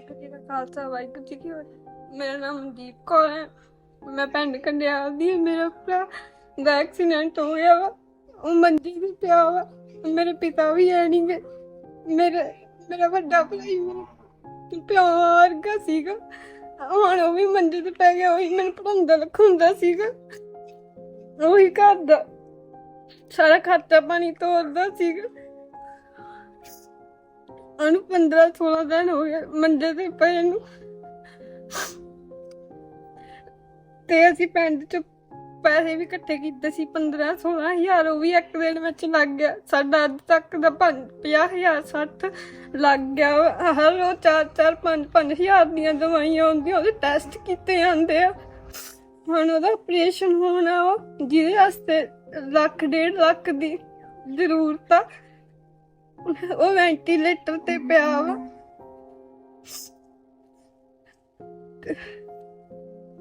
ਵਾਹਿਗੁਰੂ ਜੀ ਦਾ ਖਾਲਸਾ, ਵਾਹਿਗੁਰੂ ਜੀ ਕੀ ਫਤਿਹ। ਮੇਰਾ ਨਾਮ ਮਨਦੀਪ ਕੌਰ ਹੈ। ਮੈਂ ਪਿੰਡ ਕੰਡਿਆਲ ਦੀ ਹਾਂ। ਮੇਰਾ ਭਰਾ ਦਾ ਐਕਸੀਡੈਂਟ ਹੋ ਗਿਆ ਵਾ। ਉਹ ਮੰਜੀ ਤੇ ਪਿਆ ਵਾ। ਮੇਰੇ ਪਿਤਾ ਵੀ ਹੈ ਨਹੀਂ ਗੇ। ਮੇਰੇ, ਮੇਰਾ ਵੱਡਾ ਭਾਈ ਮੇਰੇ ਪਿਓ ਵਰਗਾ ਸੀਗਾ। ਹੁਣ ਉਹ ਵੀ ਮੰਜੇ ਤੇ ਪੈ ਗਿਆ। ਉਹੀ ਮੈਨੂੰ ਪੜਾਉਂਦਾ ਲਿਖਾਉਂਦਾ ਸੀਗਾ। ਉਹੀ ਘਰ ਦਾ ਸਾਰਾ ਖਰਚਾ ਪਾਣੀ ਤੋਰਦਾ ਸੀਗਾ। ਉਹਨੂੰ 15 16 ਦਿਨ ਹੋ ਗਏ ਮੰਜੇ ਤੇ ਪਏ ਨੂੰ। ਤੇ ਅਸੀਂ ਪਿੰਡ ਚ ਪੈਸੇ ਵੀ ਇਕੱਠੇ ਕੀਤੇ ਸੀ 15 16000 ਉਹ ਵੀ ਇੱਕ ਦਿਨ ਵਿੱਚ ਲੱਗ ਗਿਆ। ਸਾਡਾ ਅੱਜ ਤੱਕ ਦਾ 50000 60 ਲੱਗ ਗਿਆ। ਹਰ ਰੋਜ਼ 4 4 5 5000 ਦੀਆਂ ਦਵਾਈਆਂ ਆਉਂਦੀਆਂ ਉਹਦੇ ਟੈਸਟ ਕੀਤੇ ਜਾਂਦੇ ਆ। ਹੁਣ ਉਹਦਾ ਆਪਰੇਸ਼ਨ ਹੋਣਾ ਉਹ ਜਿਹਦੇ ਵਾਸਤੇ ਲੱਖ, ਡੇਢ ਲੱਖ ਦੀ ਜ਼ਰੂਰਤ ਆ। ਉਹ ਵੈਂਟੀਲੇਟਰ ਤੇ ਪਿਆ ਵਾ।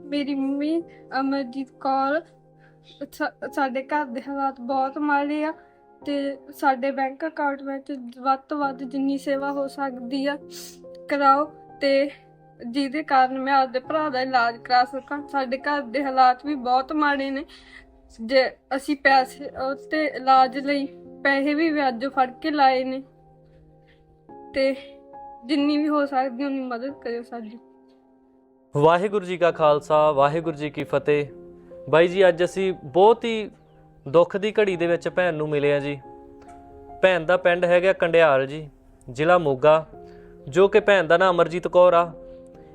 ਮੇਰੀ ਮੰਮੀ ਅਮਰਜੀਤ ਕੌਰ, ਸਾ- ਸਾਡੇ ਘਰ ਦੇ ਹਾਲਾਤ ਬਹੁਤ ਮਾੜੇ ਆ ਤੇ ਸਾਡੇ ਬੈਂਕ ਅਕਾਊਂਟ ਵਿੱਚ ਵੱਧ ਤੋਂ ਵੱਧ ਜਿੰਨੀ ਸੇਵਾ ਹੋ ਸਕਦੀ ਆ, ਕਰਾਓ ਤੇ ਜਿਹਦੇ ਕਾਰਨ ਮੈਂ ਆਪਦੇ ਭਰਾ ਦਾ ਇਲਾਜ ਕਰਾ ਸਕਾਂ। ਸਾਡੇ ਘਰ ਦੇ ਹਾਲਾਤ ਵੀ ਬਹੁਤ ਮਾੜੇ ਨੇ। ਜੇ ਅਸੀਂ ਪੈਸੇ ਉਸ ਤੇ ਇਲਾਜ ਲਈ ਪੈਸੇ ਵੀ ਵਿਆਜੋਂ, ਫੜ ਕੇ ਲਾਏ ਨੇ। ਤੇ ਜਿੰਨੀ ਵੀ ਹੋ ਸਕਦੀ ਉਨੀ ਮਦਦ ਕਰਿਓ ਸਾਡੀ। ਵਾਹਿਗੁਰੂ ਜੀ ਕਾ ਖਾਲਸਾ, ਵਾਹਿਗੁਰੂ ਜੀ ਕੀ ਫਤਿਹ। ਬਾਈ ਜੀ, ਅੱਜ ਅਸੀਂ ਬਹੁਤ ਹੀ ਦੁੱਖ ਦੀ ਘੜੀ ਦੇ ਵਿੱਚ ਭੈਣ ਨੂੰ ਮਿਲੇ ਆ ਜੀ। ਭੈਣ ਦਾ ਪਿੰਡ ਹੈਗਾ ਕੰਡਿਆਲ ਜੀ, ਜ਼ਿਲ੍ਹਾ ਮੋਗਾ, ਜੋ ਕਿ ਭੈਣ ਦਾ ਨਾਮ ਅਮਰਜੀਤ ਕੌਰ ਆ।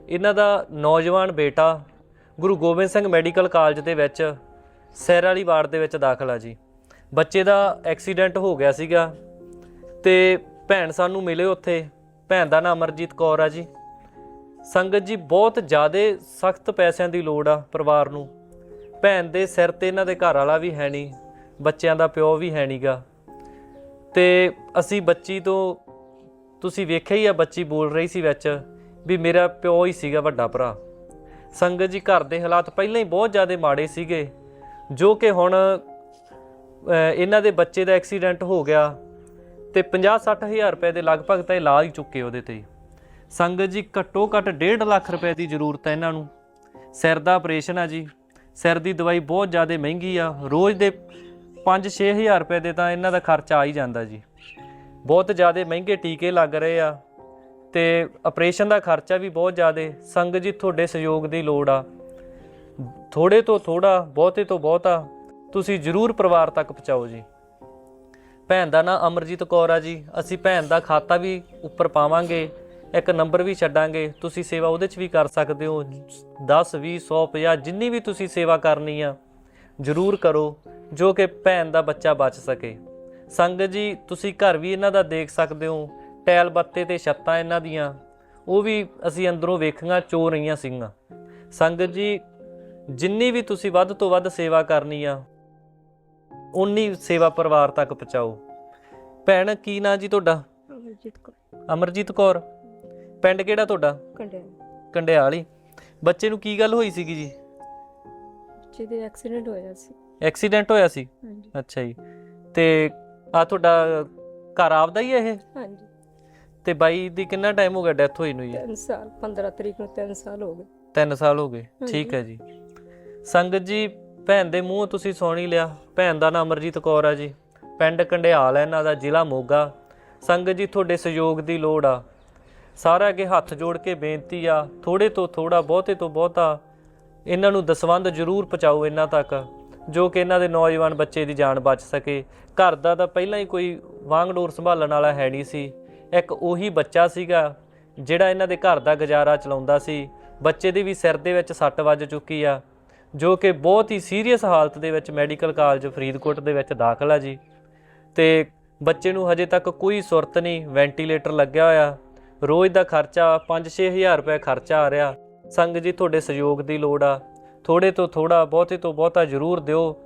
ਇਹਨਾਂ ਦਾ ਨੌਜਵਾਨ ਬੇਟਾ ਗੁਰੂ ਗੋਬਿੰਦ ਸਿੰਘ ਮੈਡੀਕਲ ਕਾਲਜ ਦੇ ਵਿੱਚ ਸੈਰ ਵਾਲੀ ਵਾਰਡ ਦੇ ਵਿੱਚ ਦਾਖਲ ਆ ਜੀ। ਬੱਚੇ ਦਾ ਐਕਸੀਡੈਂਟ ਹੋ ਗਿਆ ਸੀਗਾ ਤੇ ਭੈਣ ਸਾਨੂੰ ਮਿਲੇ ਉੱਥੇ। ਭੈਣ ਦਾ ਨਾਮ ਅਮਰਜੀਤ ਕੌਰ ਆ ਜੀ। ਸੰਗਤ ਜੀ ਬਹੁਤ ਜ਼ਿਆਦਾ ਸਖਤ ਪੈਸਿਆਂ ਦੀ ਲੋੜ ਆ ਪਰਿਵਾਰ ਨੂੰ। ਭੈਣ ਦੇ ਸਿਰ ਤੇ ਇਹਨਾਂ ਦੇ ਘਰ ਵਾਲਾ ਵੀ ਹੈ ਨਹੀਂ, ਬੱਚਿਆਂ ਦਾ ਪਿਓ ਵੀ ਹੈ ਨਹੀਂਗਾ। ਤੇ ਅਸੀਂ ਬੱਚੀ ਤੋਂ, ਤੁਸੀਂ ਵੇਖਿਆ ਹੀ ਆ ਬੱਚੀ ਬੋਲ ਰਹੀ ਸੀ ਵਿੱਚ ਵੀ ਮੇਰਾ ਪਿਓ ਹੀ ਸੀਗਾ ਵੱਡਾ ਭਰਾ। ਸੰਗਤ ਜੀ ਘਰ ਦੇ ਹਾਲਾਤ ਪਹਿਲਾਂ ਹੀ ਬਹੁਤ ਜ਼ਿਆਦਾ ਮਾੜੇ ਸੀਗੇ, ਜੋ ਕਿ ਹੁਣ ਇਹਨਾਂ ਦੇ ਬੱਚੇ ਦਾ ਐਕਸੀਡੈਂਟ ਹੋ ਗਿਆ ਤੇ 50-60 ਹਜ਼ਾਰ ਰੁਪਏ ਦੇ ਲਗਭਗ ਤਾਂ ਇਲਾਜ ਚੁੱਕੇ ਉਹਦੇ ਤੇ। ਸੰਗਤ ਜੀ, ਘੱਟੋ ਘੱਟ 1.5 ਲੱਖ ਰੁਪਏ ਦੀ ਜ਼ਰੂਰਤ ਹੈ ਇਹਨਾਂ ਨੂੰ। ਸਿਰ ਦਾ ਆਪਰੇਸ਼ਨ ਆ ਜੀ। ਸਿਰ ਦੀ ਦਵਾਈ ਬਹੁਤ ਜ਼ਿਆਦਾ ਮਹਿੰਗੀ ਆ। ਰੋਜ਼ ਦੇ 5-6 ਹਜ਼ਾਰ ਰੁਪਏ ਦੇ ਤਾਂ ਇਹਨਾਂ ਦਾ ਖਰਚਾ ਆ ਹੀ ਜਾਂਦਾ ਜੀ। ਬਹੁਤ ਜ਼ਿਆਦਾ ਮਹਿੰਗੇ ਟੀਕੇ ਲੱਗ ਰਹੇ ਆ ਤੇ ਆਪਰੇਸ਼ਨ ਦਾ ਖਰਚਾ ਵੀ ਬਹੁਤ ਜ਼ਿਆਦਾ। ਸੰਗਤ ਜੀ, ਤੁਹਾਡੇ ਸਹਿਯੋਗ ਦੀ ਲੋੜ ਆ। ਥੋੜੇ ਤੋਂ ਥੋੜਾ ਬਹੁਤੇ ਤੋਂ ਬਹੁਤਾ। ਤੁਸੀਂ ਜ਼ਰੂਰ ਪਰਿਵਾਰ ਤੱਕ ਪਹੁੰਚਾਓ ਜੀ। ਭੈਣ ਦਾ ਨਾਂ ਅਮਰਜੀਤ ਕੌਰ ਆ ਜੀ। ਅਸੀਂ ਭੈਣ ਦਾ ਖਾਤਾ ਵੀ ਉੱਪਰ ਪਾਵਾਂਗੇ, ਇੱਕ ਨੰਬਰ ਵੀ ਛੱਡਾਂਗੇ। ਤੁਸੀਂ ਸੇਵਾ ਉਹਦੇ 'ਚ ਵੀ ਕਰ ਸਕਦੇ ਹੋ। 10 20 100 50 ਜਿੰਨੀ ਵੀ ਤੁਸੀਂ ਸੇਵਾ ਕਰਨੀ ਆ, ਜ਼ਰੂਰ ਕਰੋ, ਜੋ ਕਿ ਭੈਣ ਦਾ ਬੱਚਾ ਬਚ ਸਕੇ। ਸੰਗਤ ਜੀ, ਤੁਸੀਂ ਘਰ ਵੀ ਇਹਨਾਂ ਦਾ ਦੇਖ ਸਕਦੇ ਹੋ। ਟੈਲ ਬੱਤੇ ਤੇ ਛੱਤਾਂ ਇਹਨਾਂ ਦੀਆਂ। ਉਹ ਵੀ ਅਸੀਂ ਅੰਦਰੋਂ ਵੇਖੀਆਂ, ਚੋ ਰਹੀਆਂ ਸੀਗੀਆਂ। ਸੰਗਤ ਜੀ, ਜਿੰਨੀ ਵੀ ਤੁਸੀਂ ਵੱਧ ਤੋਂ ਵੱਧ ਸੇਵਾ ਕਰਨੀ ਆ ਉਨੀ ਸੇਵਾ ਪਰਿਵਾਰ ਤੱਕ ਪਹੁੰਚਾਓ। ਭੈਣ ਕੀ ਨਾਂ ਜੀ ਤੁਹਾਡਾ? ਅਮਰਜੀਤ ਕੌਰ। ਅਮਰਜੀਤ ਕੌਰ। ਪਿੰਡ ਕਿਹੜਾ ਤੁਹਾਡਾ? ਕੰਡਿਆ ਕੰਡਿਆਲ। ਬੱਚੇ ਨੂੰ ਕੀ ਗੱਲ ਹੋਈ ਸੀਗੀ ਜੀ? ਜਿਹਦੇ ਐਕਸੀਡੈਂਟ ਹੋਇਆ ਸੀ। ਐਕਸੀਡੈਂਟ ਹੋਇਆ ਸੀ? ਹਾਂਜੀ। ਅੱਛਾ ਜੀ। ਤੇ ਆ ਤੁਹਾਡਾ ਘਰ ਆਪਦਾ ਹੀ ਹੈ ਇਹ? ਹਾਂਜੀ। ਤੇ ਬਾਈ ਦੀ ਕਿੰਨਾ ਟਾਈਮ ਹੋ ਗਿਆ ਡੈਥ ਹੋਈ ਨੂੰ ਜੀ? 3 ਸਾਲ 15 ਤਰੀਕ ਨੂੰ 3 ਸਾਲ ਹੋ ਗਏ। 3 ਸਾਲ ਹੋ ਗਏ। ਠੀਕ ਹੈ ਜੀ। ਸੰਗਤ ਜੀ ਭੈਣ ਦੇ ਮੂੰਹ ਤੁਸੀਂ ਸੁਣ ਹੀ ਲਿਆ। ਭੈਣ ਦਾ ਨਾਮ ਅਮਰਜੀਤ ਕੌਰ ਆ ਜੀ। ਪਿੰਡ ਕੰਡਿਆਲ ਹੈ ਇਹਨਾਂ ਦਾ, ਜ਼ਿਲ੍ਹਾ ਮੋਗਾ। ਸੰਗਤ ਜੀ, ਤੁਹਾਡੇ ਸਹਿਯੋਗ ਦੀ ਲੋੜ ਆ। ਸਾਰਾ ਅੱਗੇ ਹੱਥ ਜੋੜ ਕੇ ਬੇਨਤੀ ਆ ਥੋੜੇ ਤੋਂ ਥੋੜਾ ਬਹੁਤੇ ਤੋਂ ਬਹੁਤਾ ਇਹਨਾਂ ਨੂੰ ਦਸਵੰਧ ਜ਼ਰੂਰ ਪਹੁੰਚਾਓ ਇਹਨਾਂ ਤੱਕ, ਜੋ ਕਿ ਇਹਨਾਂ ਦੇ ਨੌਜਵਾਨ ਬੱਚੇ ਦੀ ਜਾਨ ਬਚ ਸਕੇ। ਘਰ ਦਾ ਤਾਂ ਪਹਿਲਾਂ ਹੀ ਕੋਈ ਵਾਂਗ ਡੋਰ ਸੰਭਾਲਣ ਵਾਲਾ ਹੈ ਨਹੀਂ ਸੀ। ਇੱਕ ਉਹੀ ਬੱਚਾ ਸੀਗਾ, ਜਿਹੜਾ ਇਹਨਾਂ ਦੇ ਘਰ ਦਾ ਗੁਜ਼ਾਰਾ ਚਲਾਉਂਦਾ ਸੀ। ਬੱਚੇ ਦੀ ਵੀ ਸਿਰ ਦੇ ਵਿੱਚ ਸੱਟ ਵੱਜ ਚੁੱਕੀ ਆ। ਜੋ ਕਿ ਬਹੁਤ ਹੀ ਸੀਰੀਅਸ ਹਾਲਤ ਦੇ ਵਿੱਚ ਮੈਡੀਕਲ ਕਾਲਜ ਫਰੀਦਕੋਟ ਦੇ ਵਿੱਚ ਦਾਖਲ ਆ ਜੀ। ਤੇ ਬੱਚੇ ਨੂੰ ਹਜੇ ਤੱਕ ਕੋਈ ਸੁਰਤ ਨਹੀਂ ਵੈਂਟੀਲੇਟਰ ਲੱਗਿਆ ਹੋਇਆ। ਰੋਜ਼ ਦਾ ਖਰਚਾ 5-6 ਹਜ਼ਾਰ ਰੁਪਏ ਖਰਚਾ ਆ ਰਿਹਾ। ਸੰਗ ਜੀ, ਤੁਹਾਡੇ ਸਹਿਯੋਗ ਦੀ ਲੋੜ ਆ। ਥੋੜੇ ਤੋਂ ਥੋੜਾ ਬਹੁਤੇ ਤੋਂ ਬਹੁਤਾ ਜ਼ਰੂਰ ਦਿਓ।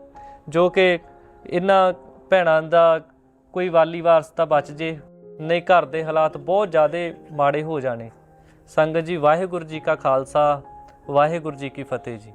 ਜੋ ਕਿ ਇਹਨਾਂ ਭੈਣਾਂ ਦਾ ਕੋਈ ਵਾਲੀ ਵਾਰਸ ਤਾਂ ਬਚ ਜੇ। ਨਹੀਂ, ਘਰ ਦੇ ਹਾਲਾਤ ਬਹੁਤ ਜ਼ਿਆਦਾ ਮਾੜੇ ਹੋ ਜਾਣੇ। ਸੰਗਤ ਜੀ, ਵਾਹਿਗੁਰੂ ਜੀ ਕਾ ਖਾਲਸਾ, ਵਾਹਿਗੁਰੂ ਜੀ ਕੀ ਫਤਿਹ ਜੀ।